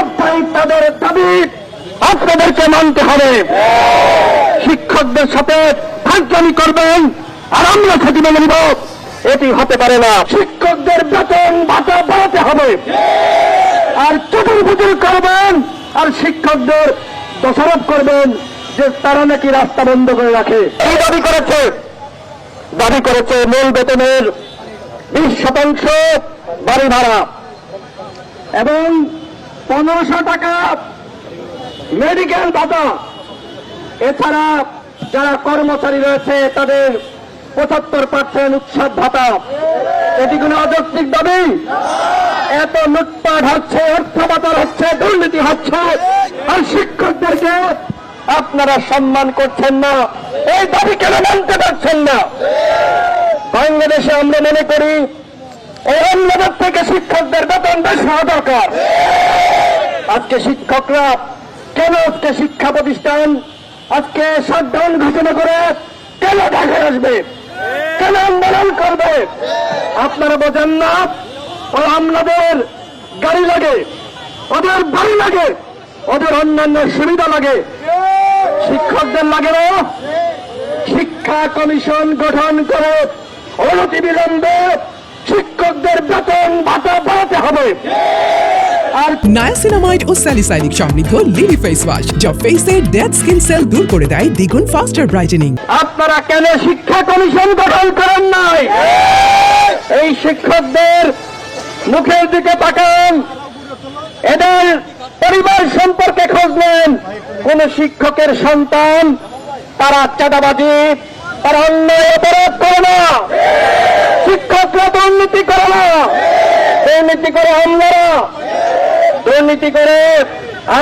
অবস্থায় তাদের দাবি। আপনাদেরকে মানতে হবে। শিক্ষকদের সাথে ফাজলামি করবেন আর আমরা সেটি মেনে নিব। এটি হতে পারে না। শিক্ষকদের বেতন ভাতা বাড়াতে হবে। আর চতুর্ভুজুর করবেন আর শিক্ষকদের দোষারোপ করবেন যে তারা নাকি রাস্তা বন্ধ করে রাখে। কি দাবি করেছে? দাবি করেছে মূল বেতনের বিশ শতাংশ বাড়ি ভাড়া। এবং পনেরোশো টাকা মেডিকেল ভাতা। এছাড়া যারা কর্মচারী রয়েছে, তাদের পঁচাত্তর পার্সেন্ট উৎসব ভাতা। এটি কোনো অযৌক্তিক দাবি? এত লুটপাট হচ্ছে, অর্থ হচ্ছে, দুর্নীতি হচ্ছে, আর শিক্ষকদেরকে আপনারা সম্মান করছেন না, এই দাবি কেন মানতে পারছেন না? বাংলাদেশে আমরা মনে করি, এই অন্যদের থেকে শিক্ষকদের বেতন বেশি হওয়া দরকার। আজকে শিক্ষকরা কেন আজকে শিক্ষা প্রতিষ্ঠান আজকে শাটডাউন ঘোষণা করে কেন ঢাকায় আসবে? কেন আন্দোলন করবে? আপনারা বোঝেন না ও আমলাদের গাড়ি লাগে, ওদের বাড়ি লাগে, ওদের অন্যান্য সুবিধা লাগে। শিক্ষকদের লাগে না। শিক্ষা কমিশন গঠন করে অনতি বিলম্বে শিক্ষকদের বেতন ভাতা বাড়াতে হবে। আর নায়াসিনামাইড ও সমৃদ্ধ লিলি ফেস ওয়াশ, যা ডেড স্কিন সেল দূর করে দেয় দ্বিগুণ ফাস্টার ব্রাইটেনিং আপনারা কেন শিক্ষা কমিশন গঠন করেন নাই? এই শিক্ষকদের মুখের দিকে তাকান। এদের পরিবার সম্পর্কে খোঁজ নেন। কোন শিক্ষকের সন্তান তারা চাঁদাবাজি, তারা অন্যায় অপরাধ করে না। শিক্ষকরা দুর্নীতি করে না। দুর্নীতি করে আমলারা দুর্নীতি করে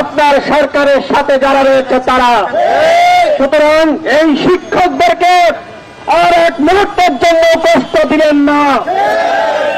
আপনার সরকারের সাথে যারা রয়েছে তারা। সুতরাং এই শিক্ষকদেরকে আর এক মুহূর্তের জন্য কষ্ট দিলেন না।